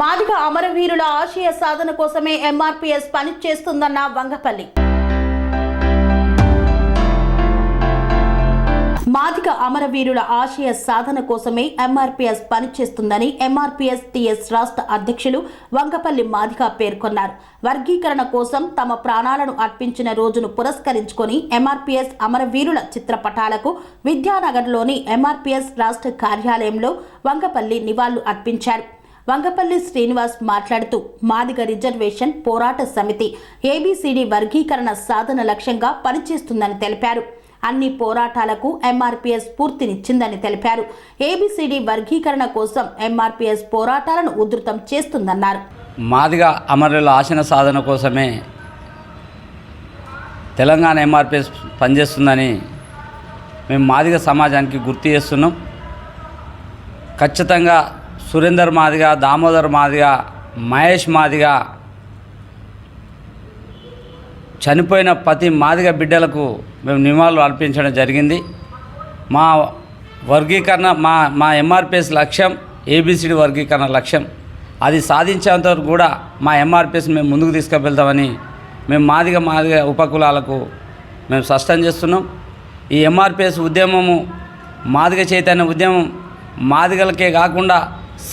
మాదిగ అమరవీరుల ఆశయ సాధన కోసమే ఎంఆర్పీఎస్ పనిచేస్తుందన్న వంగపల్లి. మాదిక అమరవీరుల ఆశయ సాధన కోసమే ఎంఆర్పీఎస్ పనిచేస్తుందని ఎంఆర్పీఎస్ టీఎస్ రాష్ట్ర అధ్యక్షులు వంగపల్లి మాదిక పేర్కొన్నారు. వర్గీకరణ కోసం తమ ప్రాణాలను అర్పించిన రోజును పురస్కరించుకొని ఎంఆర్పీఎస్ అమరవీరుల చిత్రపటాలకు విద్యానగర్లోని ఎంఆర్పీఎస్ రాష్ట్ర కార్యాలయంలో వంగపల్లి నివాళులు అర్పించారు. వంగపల్లి శ్రీనివాస్ మాట్లాడుతూ మాదిగ రిజర్వేషన్ పోరాట సమితి ఏబీసీడీ వర్గీకరణ సాధన లక్ష్యంగా పనిచేస్తుందని తెలిపారు. అన్ని పోరాటాలకు ఎంఆర్పీఎస్ స్ఫూర్తినిచ్చిందని తెలిపారు. ఏబీసీడీ వర్గీకరణ కోసం ఎంఆర్పీఎస్ పోరాటాలను ఉధృతం చేస్తుందన్నారు. మాదిగ అమరుల ఆశన సాధన కోసమే తెలంగాణ ఎంఆర్పిఎస్ పనిచేస్తుందని మేము మాదిగ సమాజానికి గుర్తు చేస్తున్నాం. ఖచ్చితంగా సురేందర్ మాదిగ దామోదర్ మాదిగ మహేష్ మాదిగ చనిపోయిన ప్రతి మాదిగ బిడ్డలకు మేము నివాళులు అర్పించడం జరిగింది. మా వర్గీకరణ మా మా ఎంఆర్పిఎస్ లక్ష్యం ఏబిసిడి వర్గీకరణ లక్ష్యం. అది సాధించేంత వరకు కూడా మా ఎంఆర్పిఎస్ మేము ముందుకు తీసుకువెళ్తామని మేము మాదిగ మాదిగ ఉపకులాలకు మేము స్పష్టం చేస్తున్నాం. ఈ ఎంఆర్పిఎస్ ఉద్యమము మాదిగ చైతన్య ఉద్యమం మాదిగలకే కాకుండా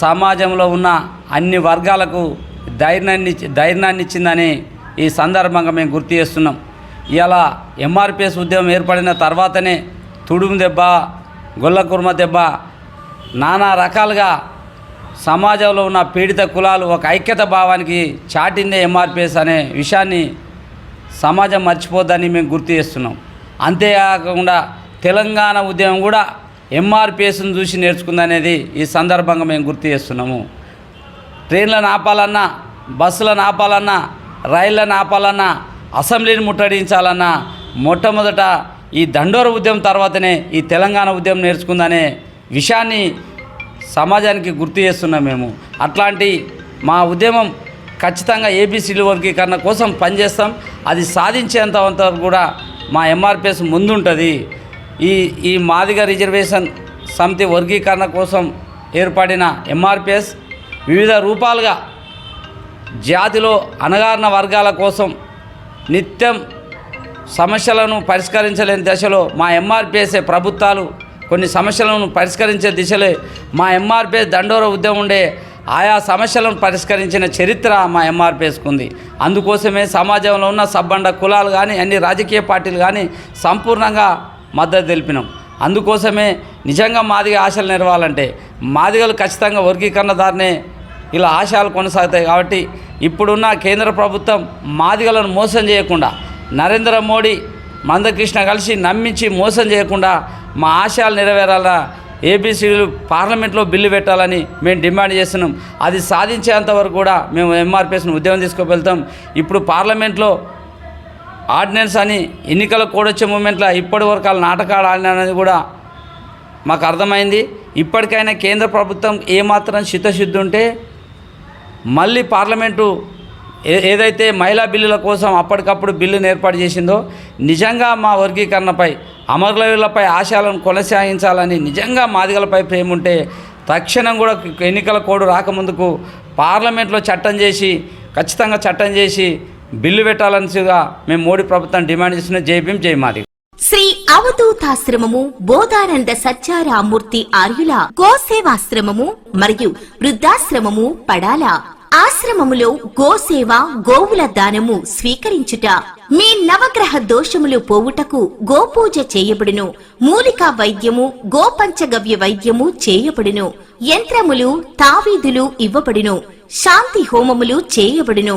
సమాజంలో ఉన్న అన్ని వర్గాలకు ధైర్యాన్ని ధైర్యాన్ని ఇచ్చిందని ఈ సందర్భంగా మేము గుర్తు చేస్తున్నాం. ఇలా ఎంఆర్పిఎస్ ఉద్యమం ఏర్పడిన తర్వాతనే తుడుము దెబ్బ గొల్లకుర్మ దెబ్బ నానా రకాలుగా సమాజంలో ఉన్న పీడిత కులాలు ఒక ఐక్యత భావానికి చాటిందే ఎంఆర్పిఎస్ అనే విషయాన్ని సమాజం మర్చిపోద్దని మేము గుర్తు చేస్తున్నాం. అంతేకాకుండా తెలంగాణ ఉద్యమం కూడా ఎంఆర్పిఎస్ను చూసి నేర్చుకుందనేది ఈ సందర్భంగా మేము గుర్తు చేస్తున్నాము. ట్రైన్లను ఆపాలన్నా బస్సులను ఆపాలన్నా రైళ్ళను ఆపాలన్నా అసెంబ్లీని ముట్టడించాలన్నా మొట్టమొదట ఈ దండోర ఉద్యమం తర్వాతనే ఈ తెలంగాణ ఉద్యమం నేర్చుకుందనే విషయాన్ని సమాజానికి గుర్తు చేస్తున్నాం మేము. అట్లాంటి మా ఉద్యమం ఖచ్చితంగా ఏబీసీల వర్గీకరణ కోసం పనిచేస్తాం. అది సాధించేంత వరకు కూడా మా ఎంఆర్పిఎస్ ముందుంటుంది. ఈ ఈ మాదిగ రిజర్వేషన్ సమితి వర్గీకరణ కోసం ఏర్పడిన ఎంఆర్పిఎస్ వివిధ రూపాలుగా జాతిలో అణగారిన వర్గాల కోసం నిత్యం సమస్యలను పరిష్కరించలేని దశలో మా ఎంఆర్పిఎస్ఏ ప్రభుత్వాలు కొన్ని సమస్యలను పరిష్కరించే దిశలే మా ఎంఆర్పిఎస్ దండోర ఉద్యమం ఉండే ఆయా సమస్యలను పరిష్కరించిన చరిత్ర మా ఎంఆర్పిఎస్కు ఉంది. అందుకోసమే సమాజంలో ఉన్న సబ్బండ కులాలు కానీ అన్ని రాజకీయ పార్టీలు కానీ సంపూర్ణంగా మద్దతు తెలిపినాం. అందుకోసమే నిజంగా మాదిగ ఆశలు నెరవాలంటే మాదిగలు ఖచ్చితంగా వర్గీకరణ దారినే ఇలా ఆశయాలు కొనసాగుతాయి కాబట్టి ఇప్పుడున్న కేంద్ర ప్రభుత్వం మాదిగలను మోసం చేయకుండా నరేంద్ర మోడీ మందకృష్ణ కలిసి నమ్మించి మోసం చేయకుండా మా ఆశయాలు నెరవేరాలా ఏబీసీలు పార్లమెంట్లో బిల్లు పెట్టాలని మేము డిమాండ్ చేస్తున్నాం. అది సాధించేంత వరకు కూడా మేము ఎంఆర్పిఎస్ను ఉద్యమం తీసుకువెళ్తాం. ఇప్పుడు పార్లమెంట్లో ఆర్డినెన్స్ అని ఎన్నికల కూడొచ్చే మూమెంట్లో ఇప్పటి వరకు వాళ్ళు నాటకాలు ఆడినది కూడా మాకు అర్థమైంది. ఇప్పటికైనా కేంద్ర ప్రభుత్వం ఏమాత్రం చిత్తశుద్ధి ఉంటే మళ్ళీ పార్లమెంటు ఏ ఏదైతే మహిళా బిల్లుల కోసం అప్పటికప్పుడు బిల్లును ఏర్పాటు చేసిందో నిజంగా మా వర్గీకరణపై అమరులపై ఆశయాలను కొనసాగించాలని నిజంగా మాదిగలపై ప్రేమ ఉంటే తక్షణం కూడా ఎన్నికల కోడ్ రాకముందుకు పార్లమెంట్లో చట్టం చేసి ఖచ్చితంగా చట్టం చేసి బిల్లు పెట్టాలనిగా మేము మోడీ ప్రభుత్వం డిమాండ్ చేసిన జై భీమ్ జై మాది. శ్రీ అవధూతాశ్రమము బోధానంద సత్యారామూర్తి ఆర్యుల గోసేవాశ్రమము మరియు వృద్ధాశ్రమము పడాల. ఆశ్రమములో గోసేవ గోవుల దానము స్వీకరించుట. మీ నవగ్రహ దోషములు పోవుటకు గోపూజ చేయబడును. మూలికా వైద్యము గోపంచగవ్య వైద్యము చేయబడును. యంత్రములు తావీదులు ఇవ్వబడును. శాంతి హోమములు చేయబడును.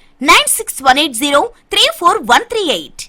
Nine six one eight zero three four one three eight